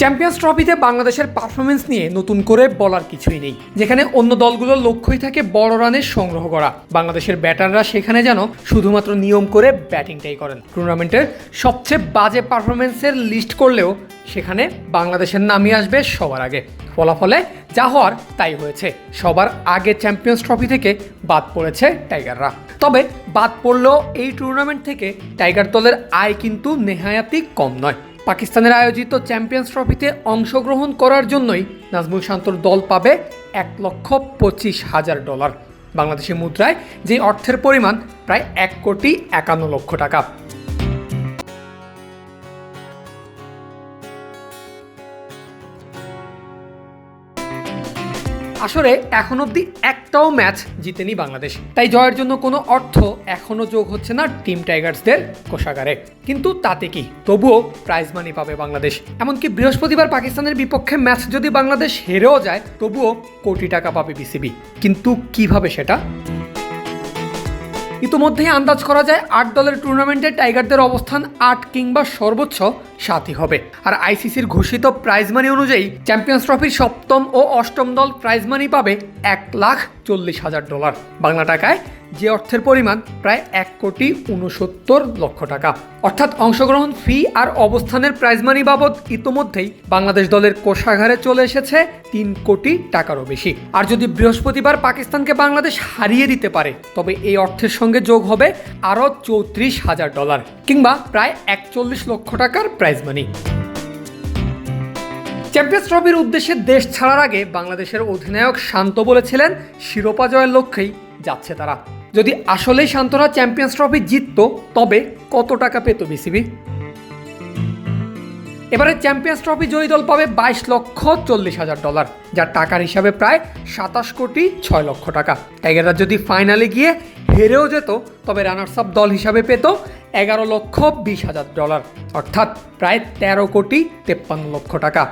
Champions ট্রফিতে বাংলাদেশের performance নিয়ে নতুন করে বলার কিছুই নেই। যেখানে অন্য দলগুলোর লক্ষ্যই থাকে বড় রানের সংগ্রহ করা। বাংলাদেশের ব্যাটাররা সেখানে যেন শুধুমাত্র নিয়ম করে ব্যাটিংটাই করেন। টুর্নামেন্টের সবচেয়ে বাজে পারফরমেন্সের লিস্ট করলেও সেখানে বাংলাদেশের নামই আসবে সবার আগে। ফলাফলে যা হওয়ার তাই হয়েছে। সবার আগে চ্যাম্পিয়ন্স ট্রফি থেকে বাদ পড়েছে টাইগাররা তবে বাদ পড়লেও এই টুর্নামেন্ট থেকে টাইগার দলের আয় কিন্তু নেহায়াতি কম নয়। পাকিস্তানের আয়োজিত চ্যাম্পিয়ন্স ট্রফিতে অংশগ্রহণ করার জন্যই নাজমুল শান্তর দল পাবে এক লক্ষ পঁচিশ হাজার ডলার। বাংলাদেশি মুদ্রায় যে অর্থের পরিমাণ, প্রায় এক কোটি একান্ন লক্ষ টাকা। আসলে এখন অব্দি একটাও ম্যাচ জিতেনি বাংলাদেশ। তাই জয়ের জন্য কোনো অর্থ এখনও যোগ হচ্ছে না টিম টাইগার্সদের কোষাগারে। কিন্তু তাতে কি? তবুও প্রাইজ মানি পাবে বাংলাদেশ। এমনকি বৃহস্পতিবার পাকিস্তানের বিপক্ষে ম্যাচ যদি বাংলাদেশ হেরেও যায়, তবুও কোটি টাকা পাবে বিসিবি। কিন্তু কীভাবে সেটা? ইতোমধ্যেই আন্দাজ করা যায় আট দলের টুর্নামেন্টে টাইগারদের অবস্থান আট কিংবা সর্বোচ্চ সাতই হবে। আর আইসিসির ঘোষিত প্রাইজ মানি অনুযায়ী চ্যাম্পিয়ন্স ট্রফির সপ্তম ও অষ্টম দল প্রাইজ মানি পাবে এক লাখ চল্লিশ হাজার ডলার বাংলা টাকায় যে অর্থের পরিমাণ প্রায় এক কোটি উনসত্তর লক্ষ টাকা। অর্থাৎ অংশগ্রহণ ফি আর অবস্থানের প্রাইজ মানি বাবদ ইতোমধ্যেই বাংলাদেশ দলের কোষাঘারে চলে এসেছে তিন কোটি টাকারও বেশি। আর যদি বৃহস্পতিবার পাকিস্তানকে বাংলাদেশ হারিয়ে দিতে পারে, তবে এই অর্থের সঙ্গে যোগ হবে আরও চৌত্রিশ হাজার ডলার কিংবা প্রায় একচল্লিশ লক্ষ টাকার প্রাইজ মানি চ্যাম্পিয়ন্স ট্রফির উদ্দেশ্যে দেশ ছাড়ার আগে বাংলাদেশের অধিনায়ক শান্ত বলেছিলেন, শিরোপা জয়ের লক্ষ্যেই যাচ্ছে তারা। যদি আসলেই শান্তরা চ্যাম্পিয়ন্স ট্রফি জিততো, তবে কত টাকা পেত বিসিবি? এবারে চ্যাম্পিয়ন্স ট্রফি জয়ী দল পাবে বাইশ লক্ষ চল্লিশ হাজার ডলার, যার টাকার হিসাবে প্রায় সাতাশ কোটি ছয় লক্ষ টাকা। টাইগাররা যদি ফাইনালে গিয়ে হেরেও যেত, তবে রানার্স আপ দল হিসাবে পেত এগারো লক্ষ বিশ হাজার ডলার, অর্থাৎ প্রায় তেরো কোটি তেপ্পান্ন লক্ষ টাকা।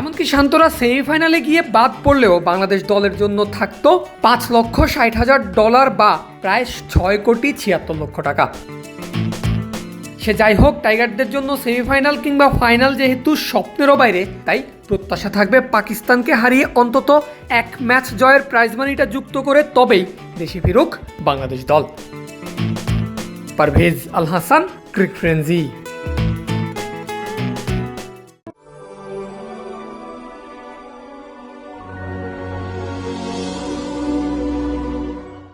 এমনকি শান্তরা সেমিফাইনালে গিয়ে বাদ পড়লেও বাংলাদেশ দলের জন্য থাকতো পাঁচ লক্ষ ষাট হাজার ডলার বা প্রায় ছয় কোটি ছিয়াত্তর লক্ষ টাকা। সে যাই হোক, টাইগারদের জন্য সেমিফাইনাল কিংবা ফাইনাল যেহেতু স্বপ্নেরও বাইরে, তাই প্রত্যাশা থাকবে পাকিস্তানকে হারিয়ে অন্তত এক ম্যাচ জয়ের প্রাইজ মানিটা যুক্ত করে তবেই দেশে ফিরুক বাংলাদেশ দল। পারভেজ আল হাসান, ক্রিক ফ্রেন্সি।